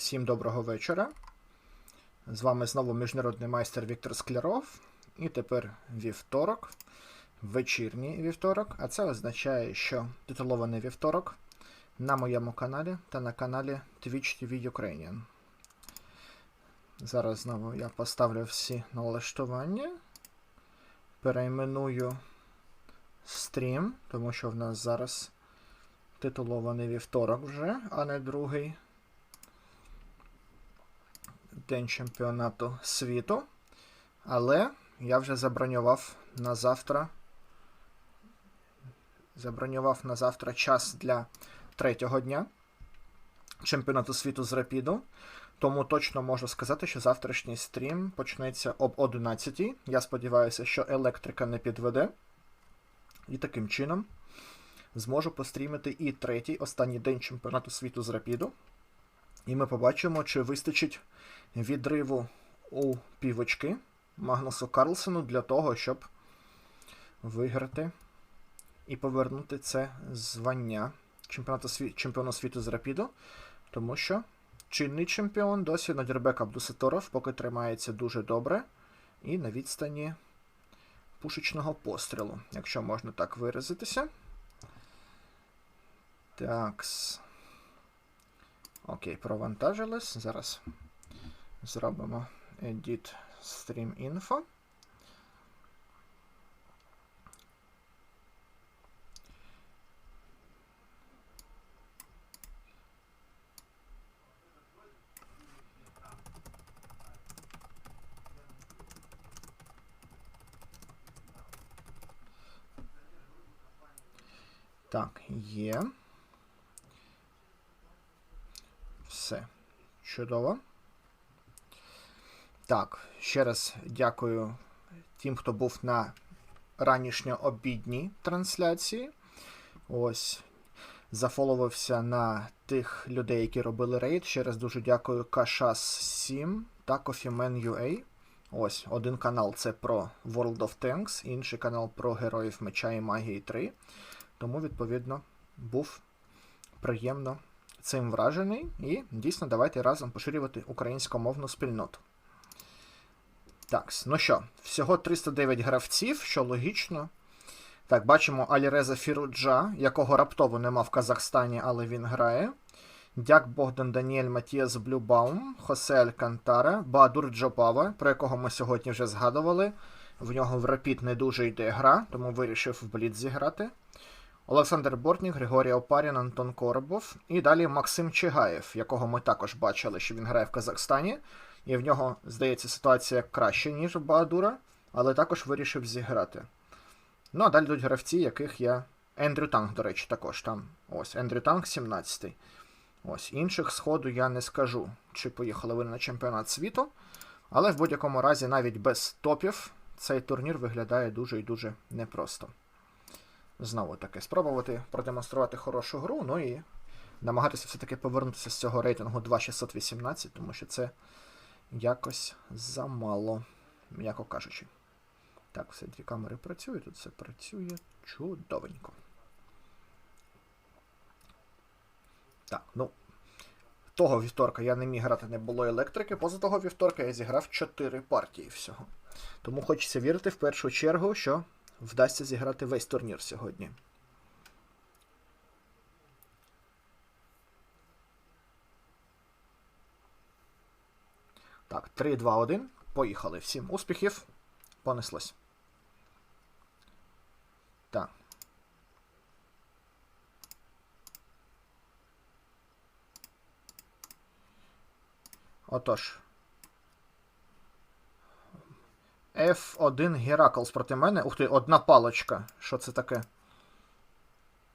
Всім доброго вечора. З вами знову міжнародний майстер Віктор Скляров. І тепер вівторок, вечірній вівторок. А це означає, що титулований вівторок на моєму каналі та на каналі Twitch TV Ukrainian. Зараз знову я поставлю всі налаштування. Перейменую стрім, тому що в нас зараз титулований вівторок вже, а не другий день чемпіонату світу. Але я вже забронював на завтра. Забронював на завтра час для третього дня чемпіонату світу з рапіду. Тому точно можу сказати, що завтрашній стрім почнеться об 11 Я сподіваюся, що електрика не підведе. І таким чином зможу пострімити і третій, останній день чемпіонату світу з рапіду. І ми побачимо, чи вистачить відриву у півочки Магнусу Карлсену для того, щоб виграти і повернути це звання чемпіонату сві... чемпіону світу з рапіду. Тому що чинний чемпіон досі Надірбек Абдусаторов поки тримається дуже добре і на відстані пушечного пострілу, якщо можна так виразитися. Такс. Окей, провантажились. Зараз зробимо Edit Stream Info. Так, є. Все. Чудово. Так, ще раз дякую тим, хто був на ранішньо-обідній трансляції. Ось. Зафоловився на тих людей, які робили рейд. Ще раз дуже дякую Кашас 7 та Coffeeman.ua. Ось, один канал це про World of Tanks, інший канал про Героїв Меча і Магії 3. Тому, відповідно, був приємно цим вражений. І дійсно, давайте разом поширювати українськомовну спільноту. Так, ну що, всього 309 гравців, що логічно. Так, бачимо Аліреза Фіруджа, якого раптово нема в Казахстані, але він грає. Дяк Богдан Даніель Матіас Блюбаум, Хосе Алькантара, Баадур Джопава, про якого ми сьогодні вже згадували. В нього в рапід не дуже йде гра, тому вирішив в Бліт зіграти. Олександр Бортнік, Григорій Опарін, Антон Коробов. І далі Максим Чигаєв, якого ми також бачили, що він грає в Казахстані. І в нього, здається, ситуація краще, ніж у Баадура, але також вирішив зіграти. Ну, а далі йдуть гравці, яких я. Ендрю Танк, до речі, також там. Ось, Ендрю Танк 17-й. Ось, інших сходу я не скажу, чи поїхали вони на чемпіонат світу. Але в будь-якому разі, навіть без топів, цей турнір виглядає дуже і дуже непросто. Знову таки, спробувати продемонструвати хорошу гру, ну і намагатися все-таки повернутися з цього рейтингу 2618, тому що це якось замало, м'яко кажучи. Так, все, дві камери працюють, тут все працює чудовенько. Так, ну. Того вівторка я не міг грати, не було електрики. Поза того вівторка я зіграв 4 партії всього. Тому хочеться вірити в першу чергу, що вдасться зіграти весь турнір сьогодні. Так, 3, 2, 1. Поїхали. Всім успіхів. Понеслось. Так. Отож. F1 Гераклс проти мене. Ух ти, одна палочка. Що це таке?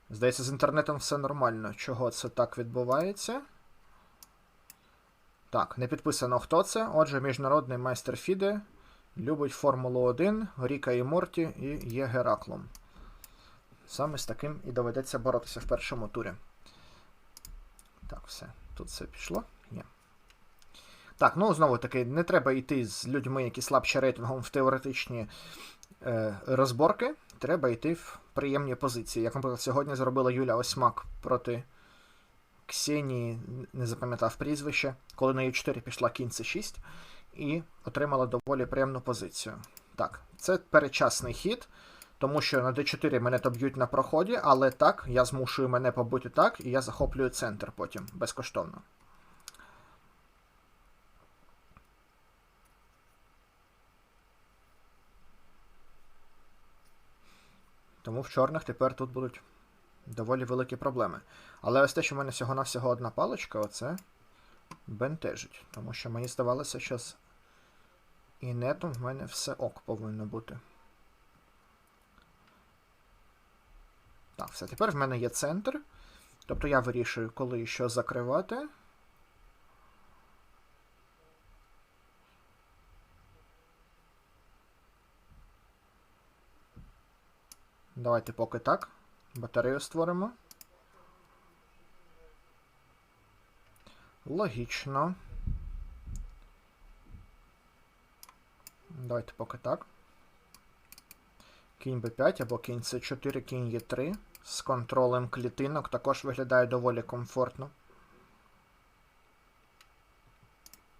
Здається, з інтернетом все нормально. Чого це так відбувається? Так, не підписано хто це. Отже, міжнародний майстер Фіде любить Формулу 1, Ріка і Морті і є Гераклом. Саме з таким і доведеться боротися в першому турі. Так, все. Тут все пішло. Так, ну знову таки, не треба йти з людьми, які слабші рейтингом в теоретичні е, розборки. Треба йти в приємні позиції. Як, наприклад, сьогодні зробила Юля Осьмак проти Ксенії, не запам'ятав прізвище, коли на Е4 пішла кінь С6 і отримала доволі приємну позицію. Так, це передчасний хід, тому що на d4 мене доб'ють на проході, але так, я змушую мене побути так, і я захоплюю центр потім безкоштовно. Тому в чорних тепер тут будуть доволі великі проблеми. Але ось те, що в мене всього-навсього одна паличка, оце бентежить. Тому що мені здавалося, що з інетом в мене все ок повинно бути. Так, все, тепер в мене є центр. Тобто я вирішую, коли і що закривати. Давайте поки так. Батарею створимо. Логічно. Давайте поки так. Кінь b5 або кінь c4, кінь e3 з контролем клітинок також виглядає доволі комфортно.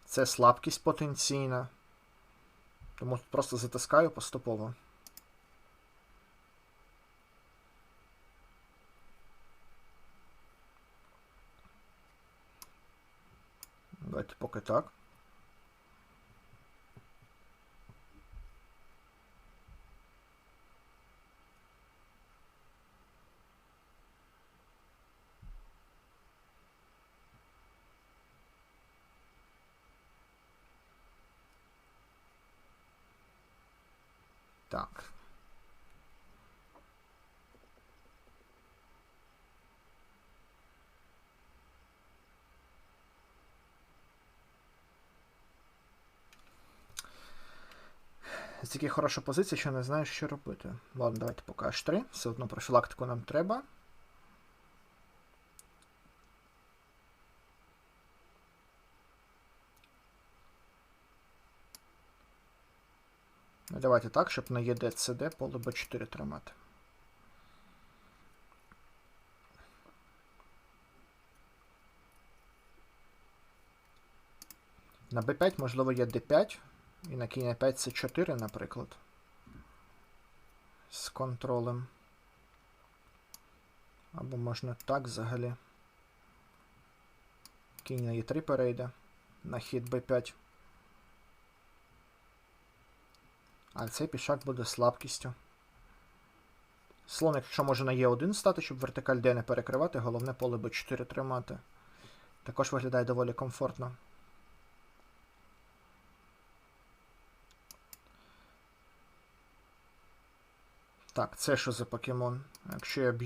Це слабкість потенційна. Тому просто затискаю поступово. Давайте поки так. Так. Стільки хороша позиція, що не знаю, що робити. Ладно, давайте поки H3. Все одно профілактику нам треба. Ну, Давайте так, щоб на ЄД ЦД поле Б4 тримати. На Б5, можливо, є Д5. І на кінь 5 це 4, наприклад. З контролем. Або можна так взагалі. Кінь на Е3 перейде. На хід Б5. А цей пішак буде слабкістю. Слон, якщо може на Е1 стати, щоб вертикаль Д не перекривати, головне поле Б4 тримати. Також виглядає доволі комфортно. Так, це що за покемон? Якщо я б'ю.